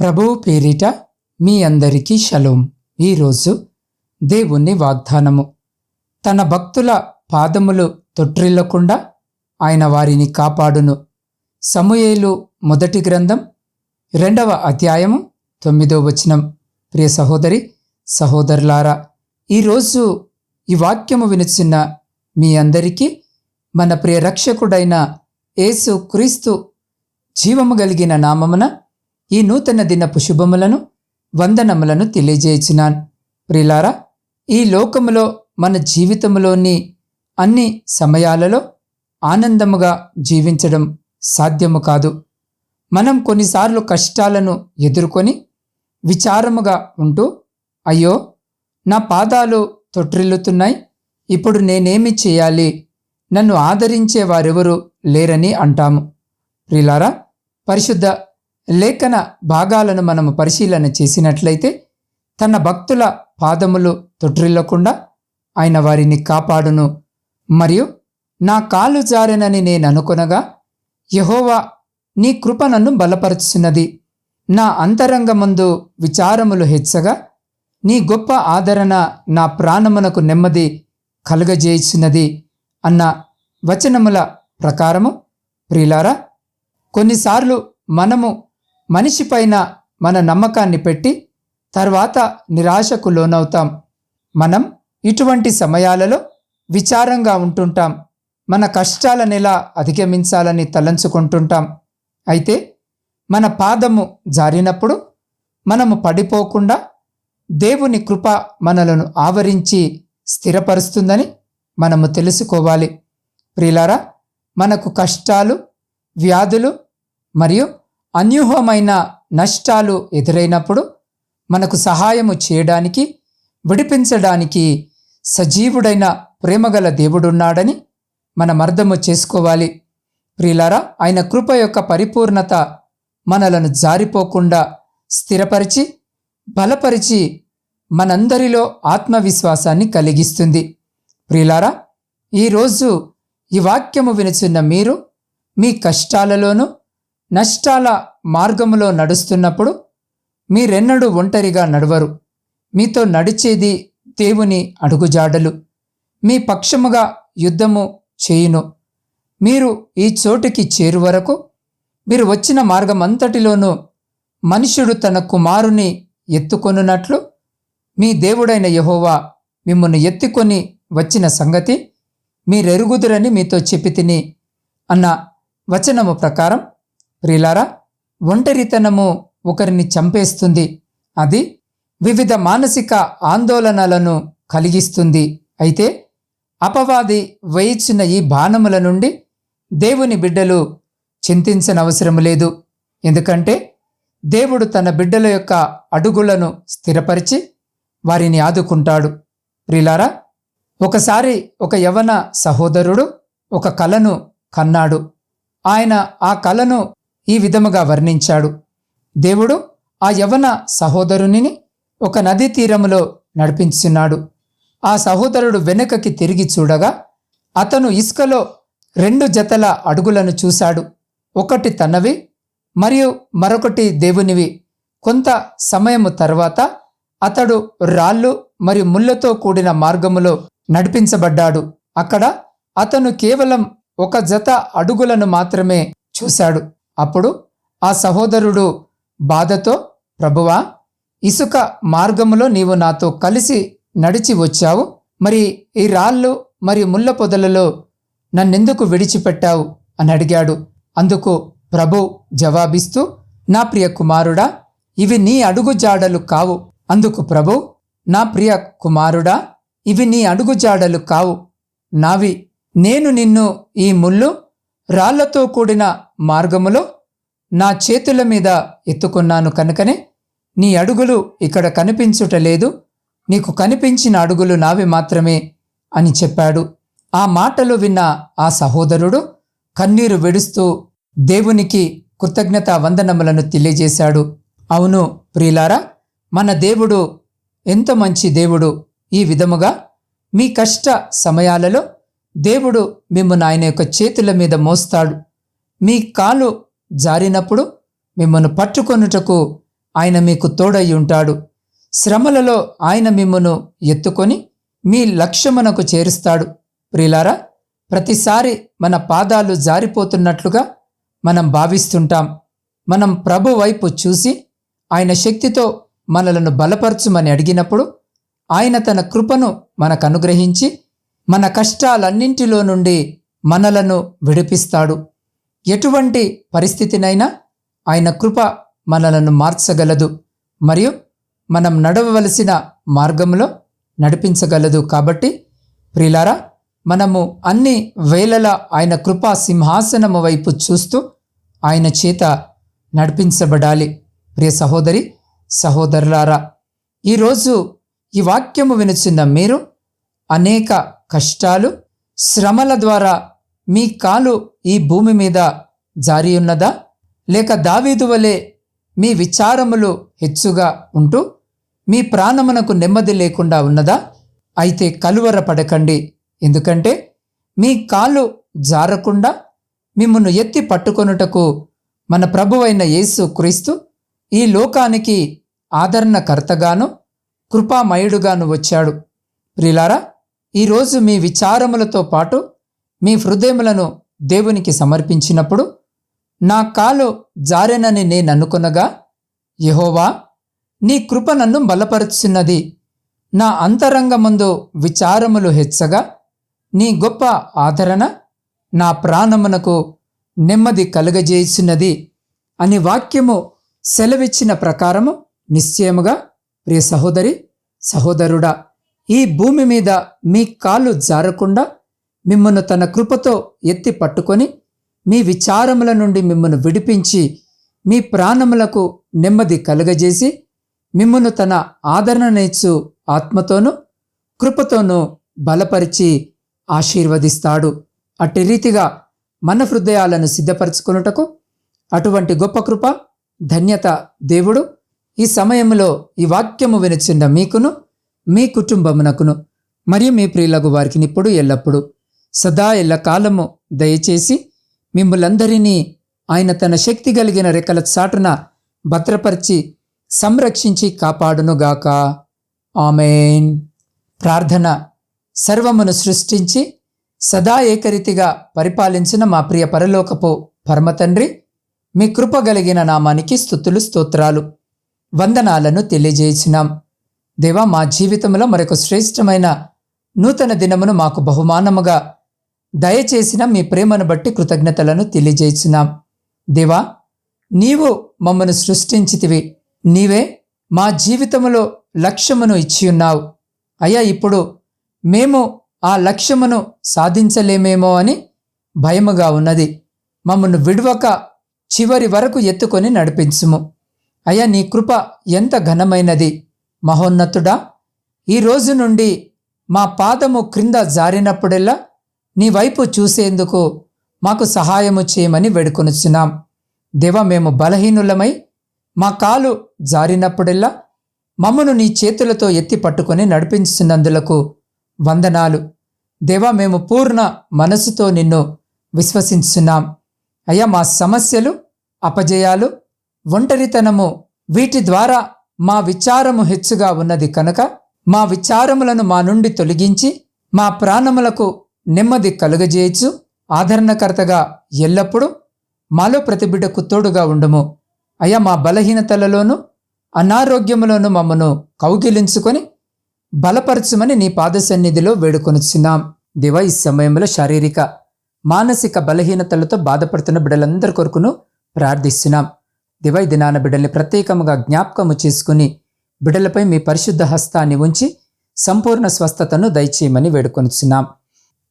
ప్రభువు పేరిట మీ అందరికీ షలోం. ఈరోజు దేవుని వాగ్దానము. తన భక్తుల పాదములు తొట్రిల్లకుండా ఆయన వారిని కాపాడును. సమూయేలు మొదటి గ్రంథం రెండవ అధ్యాయము తొమ్మిదో వచనం. ప్రియ సహోదరి సహోదరులారా ఈరోజు ఈ వాక్యము వినుచున్న మీ అందరికీ మన ప్రియ రక్షకుడైన యేసు క్రీస్తు జీవము కలిగిన నామమున ఈ నూతన దినపు శుభములను వందనములను తెలియజేయచున్నాను. ప్రిలారా ఈ లోకములో మన జీవితంలోని అన్ని సమయాలలో ఆనందముగా జీవించడం సాధ్యము కాదు. మనం కొన్నిసార్లు కష్టాలను ఎదుర్కొని విచారముగా ఉంటూ అయ్యో నా పాదాలు తొట్రిల్లుతున్నాయి ఇప్పుడు నేనేమి చేయాలి నన్ను ఆదరించే వారెవరు లేరని అంటాము. ప్రిలారా పరిశుద్ధ లేఖన భాగాలను మనము పరిశీలన చేసినట్లయితే తన భక్తుల పాదములు తొట్రిల్లకుండా ఆయన వారిని కాపాడును. మరియు నా కాలు జారెనని నేను అనుకొనగా యహోవా నీ కృప నన్ను బలపరుచున్నది నా అంతరంగమందు విచారములు హెచ్చగా నీ గొప్ప ఆదరణ నా ప్రాణమునకు నెమ్మది కలుగజేయుచున్నది అన్న వచనముల ప్రకారము ప్రియులారా కొన్నిసార్లు మనము మనిషిపైన మన నమ్మకాన్ని పెట్టి తర్వాత నిరాశకు లోనవుతాం. మనం ఇటువంటి సమయాలలో విచారంగా ఉంటుంటాం. మన కష్టాలను ఎలా అధిగమించాలని తలంచుకుంటుంటాం. అయితే మన పాదము జారినప్పుడు మనము పడిపోకుండా దేవుని కృప మనలను ఆవరించి స్థిరపరుస్తుందని మనము తెలుసుకోవాలి. ప్రియులారా మనకు కష్టాలు వ్యాధులు మరియు అన్యూహమైన నష్టాలు ఎదురైనప్పుడు మనకు సహాయము చేయడానికి విడిపించడానికి సజీవుడైన ప్రేమగల దేవుడున్నాడని మనం అర్థము చేసుకోవాలి. ప్రియులారా ఆయన కృప యొక్క పరిపూర్ణత మనలను జారిపోకుండా స్థిరపరిచి బలపరిచి మనందరిలో ఆత్మవిశ్వాసాన్ని కలిగిస్తుంది. ప్రియులారా ఈరోజు ఈ వాక్యము వినుచున్న మీరు మీ కష్టాలలోనూ నష్టాల మార్గములో నడుస్తున్నప్పుడు మీరెన్నడూ ఒంటరిగా నడవరు. మీతో నడిచేది దేవుని అడుగుజాడలు. మీ పక్షముగా యుద్ధము చేయును. మీరు ఈ చోటుకి చేరు వరకు మీరు వచ్చిన మార్గమంతటిలోనూ మనుష్యుడు తన కుమారుని ఎత్తుకొనున్నట్లు మీ దేవుడైన యహోవా మిమ్మల్ని ఎత్తుకొని వచ్చిన సంగతి మీరెరుగుదురని మీతో చెప్పి తిని అన్న వచనము ప్రకారం ప్రిలారా ఒంటరితనము ఒకరిని చంపేస్తుంది. అది వివిధ మానసిక ఆందోళనలను కలిగిస్తుంది. అయితే అపవాది వేయించిన ఈ బాణముల నుండి దేవుని బిడ్డలు చింతించనవసరం లేదు. ఎందుకంటే దేవుడు తన బిడ్డల యొక్క అడుగులను స్థిరపరిచి వారిని ఆదుకుంటాడు. ప్రిలారా ఒకసారి ఒక యవన సహోదరుడు ఒక కలను కన్నాడు. ఆయన ఆ కలను ఈ విధముగా వర్ణించాడు. దేవుడు ఆ యవన సహోదరునిని ఒక నదీ తీరములో నడిపించున్నాడు ఆ సహోదరుడు వెనుకకి తిరిగి చూడగా అతను ఇసుకలో రెండు జతల అడుగులను చూశాడు. ఒకటి తనవి మరియు మరొకటి దేవునివి. కొంత సమయము తర్వాత అతడు రాళ్ళు మరియు ముళ్ళతో కూడిన మార్గములో నడిపించబడ్డాడు. అక్కడ అతను కేవలం ఒక జత అడుగులను మాత్రమే చూశాడు. అప్పుడు ఆ సహోదరుడు బాధతో ప్రభువా ఇసుక మార్గములో నీవు నాతో కలిసి నడిచి వచ్చావు. మరి ఈ రాళ్ళు మరియు ముళ్ళ పొదలలో నన్నెందుకు విడిచిపెట్టావు? అని అడిగాడు. అందుకు ప్రభు జవాబిస్తూ నా ప్రియ కుమారుడా ఇవి నీ అడుగుజాడలు కావు. అందుకు ప్రభు నా ప్రియ కుమారుడా ఇవి నీ అడుగుజాడలు కావు. నావి నేను నిన్ను ఈ ముళ్ళు రాళ్ళతో కూడిన మార్గములో నా చేతుల మీద ఎత్తుకున్నాను కనుకనే నీ అడుగులు ఇక్కడ కనిపించుటలేదు నీకు కనిపించిన అడుగులు నావి మాత్రమే అని చెప్పాడు. ఆ మాటలు విన్న ఆ సహోదరుడు కన్నీరు విడుస్తూ దేవునికి కృతజ్ఞత వందనములను తెలియజేశాడు. అవును ప్రియులారా మన దేవుడు ఎంత మంచి దేవుడు ఈ విధముగా. మీ కష్ట సమయాలలో దేవుడు మిమ్మల్ని ఆయన యొక్క చేతుల మీద మోస్తాడు. మీ కాలు జారినప్పుడు మిమ్మల్ని పట్టుకొనుటకు ఆయన మీకు తోడై ఉంటాడు. శ్రమలలో ఆయన మిమ్మను ఎత్తుకొని మీ లక్ష్యమునకు చేరుస్తాడు. ప్రిలారా ప్రతిసారి మన పాదాలు జారిపోతున్నట్లుగా మనం భావిస్తుంటాం. మనం ప్రభు వైపు చూసి ఆయన శక్తితో మనలను బలపరచుమని అడిగినప్పుడు ఆయన తన కృపను మనకు అనుగ్రహించి మన కష్టాలన్నింటిలో నుండి మనలను విడిపిస్తాడు. ఎటువంటి పరిస్థితినైనా ఆయన కృప మనలను మార్చగలదు. మరియు మనం నడవవలసిన మార్గంలో నడిపించగలదు కాబట్టి ప్రిలారా మనము అన్ని వేళల ఆయన కృపా సింహాసనము వైపు చూస్తూ ఆయన చేత నడిపించబడాలి. ప్రియ సహోదరి సహోదరులారా ఈరోజు ఈ వాక్యము వినుచున్న మీరు అనేక కష్టాలు శ్రమల ద్వారా మీ కాలు ఈ భూమి మీద జారి ఉన్నదా? లేక దావీదు వలె మీ విచారములు హెచ్చుగా ఉంటూ మీ ప్రాణమునకు నెమ్మది లేకుండా ఉన్నదా? అయితే కలువరపడకండి ఎందుకంటే మీ కాలు జారకుండా మిమ్మల్ని ఎత్తి పట్టుకొనుటకు మన ప్రభువైన యేసు క్రీస్తు ఈ లోకానికి ఆదరణకర్తగాను కృపామయుడుగాను వచ్చాడు. ప్రిలారా ఈరోజు మీ విచారములతో పాటు మీ హృదయములను దేవునికి సమర్పించినప్పుడు నా కాలు జారెనని నేను అనుకునగా యహోవా నీ కృప నన్ను బలపరుచున్నది. నా అంతరంగముందు విచారములు హెచ్చగా నీ గొప్ప ఆదరణ నా ప్రాణమునకు నెమ్మది కలుగజేయుచున్నది అని వాక్యము సెలవిచ్చిన ప్రకారము నిశ్చయముగా ప్రియ సహోదరి సహోదరుడా ఈ భూమి మీద మీ కాలు జారకుండా మిమ్మను తన కృపతో ఎత్తి పట్టుకొని మీ విచారముల నుండి మిమ్మను విడిపించి మీ ప్రాణములకు నెమ్మది కలుగజేసి మిమ్మను తన ఆదరణనిచ్చు ఆత్మతోనూ కృపతోనూ బలపరిచి ఆశీర్వదిస్తాడు. అట్టి రీతిగా మన హృదయాలను సిద్ధపరచుకొనుటకు అటువంటి గొప్ప కృప ధన్యత దేవుడు ఈ సమయంలో ఈ వాక్యము వినచిన మీకును మీ కుటుంబమునకును మరియు మీ ప్రియులకు వారికి ఇప్పుడు ఎల్లప్పుడూ సదా ఎల్లకాలము దయచేసి మిమ్ములందరినీ ఆయన తన శక్తి కలిగిన రెక్కల చాటున భద్రపరిచి సంరక్షించి కాపాడునుగాక. ఆమెన్. ప్రార్థన సర్వమును సృష్టించి సదా ఏకరీతిగా పరిపాలించిన మా ప్రియ పరలోకపు పరమతండ్రి మీ కృప కలిగిన నామానికి స్థుతులు స్తోత్రాలు వందనాలను తెలియజేసినాం. దేవా మా జీవితంలో మరొక శ్రేష్టమైన నూతన దినమును మాకు బహుమానముగా దయచేసిన మీ ప్రేమను బట్టి కృతజ్ఞతలను తెలియజేసినాం దేవా నీవు మమ్మను సృష్టించితివి. నీవే మా జీవితములో లక్ష్యమును ఇచ్చి ఉన్నావు. అయ్యా ఇప్పుడు మేము ఆ లక్ష్యమును సాధించలేమేమో అని భయముగా ఉన్నది. మమ్మను విడవక చివరి వరకు ఎత్తుకొని నడిపించుము. అయ్యా నీ కృప ఎంత ఘనమైనది. మహోన్నతుడా ఈ రోజు నుండి మా పాదము క్రింద జారినప్పుడెల్లా నీ వైపు చూసేందుకు మాకు సహాయము చేయమని వేడుకొనుచున్నాం. దేవ మేము బలహీనులమై మా కాలు జారినప్పుడెల్లా మమ్మను నీ చేతులతో ఎత్తి పట్టుకొని నడిపించున్నందులకు వందనాలు. దేవా మేము పూర్ణ మనసుతో నిన్ను విశ్వసించున్నాం. అయ్యా మా సమస్యలు అపజయాలు ఒంటరితనము వీటి ద్వారా మా విచారము హెచ్చుగా ఉన్నది కనుక మా విచారములను మా నుండి తొలగించి మా ప్రాణములకు నెమ్మది కలుగజేయచ్చు ఆదరణకర్తగా ఎల్లప్పుడూ మాలో ప్రతి బిడ్డకు తోడుగా ఉండుము. అయ్యా మా బలహీనతలలోనూ అనారోగ్యములోనూ మమ్మను కౌగిలించుకొని బలపరచుమని నీ పాద సన్నిధిలో వేడుకొనుచున్నాం. దివ ఈ సమయంలో శారీరక మానసిక బలహీనతలతో బాధపడుతున్న బిడ్డలందరి కొరకును ప్రార్థిస్తున్నాం. దివ ఈ దినాన బిడ్డల్ని ప్రత్యేకముగా జ్ఞాపకము చేసుకుని బిడ్డలపై మీ పరిశుద్ధ హస్తాన్ని ఉంచి సంపూర్ణ స్వస్థతను దయచేయమని వేడుకొనిచున్నాం.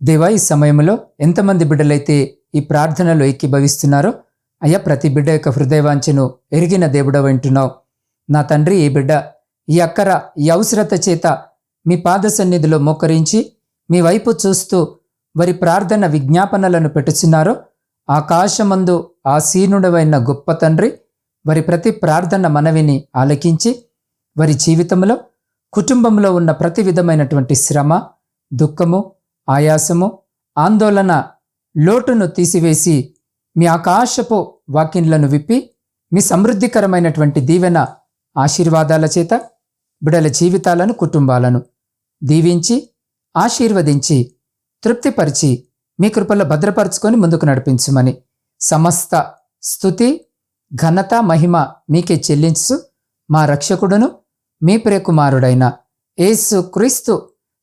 దేవా ఈ సమయంలో ఎంతమంది బిడ్డలైతే ఈ ప్రార్థనలో ఏకీభవిస్తున్నారో అయ్యా ప్రతి బిడ్డ యొక్క హృదయవాంఛను ఎరిగిన దేవుడ వింటున్నావు. నా తండ్రి ఈ బిడ్డ ఈ అక్కర ఈ అవసరత చేత మీ పాద సన్నిధిలో మోకరించి మీ వైపు చూస్తూ వారి ప్రార్థన విజ్ఞాపనలను పెట్టుచున్నారో ఆకాశమందు ఆసీనుడవైన గొప్ప తండ్రి వారి ప్రతి ప్రార్థన మనవిని ఆలకించి వారి జీవితంలో కుటుంబంలో ఉన్న ప్రతి విధమైనటువంటి శ్రమ దుఃఖము ఆయాసము ఆందోళన లోటును తీసివేసి మీ ఆకాశపు వాకిన్లను విప్పి మీ సమృద్ధికరమైనటువంటి దీవెన ఆశీర్వాదాల చేత బిడల జీవితాలను కుటుంబాలను దీవించి ఆశీర్వదించి తృప్తిపరిచి మీ కృపల్లో భద్రపరుచుకొని ముందుకు నడిపించుమని సమస్త స్థుతి ఘనత మహిమ మీకే చెల్లించు మా రక్షకుడును మీ ప్రియకుమారుడైన యేసు క్రీస్తు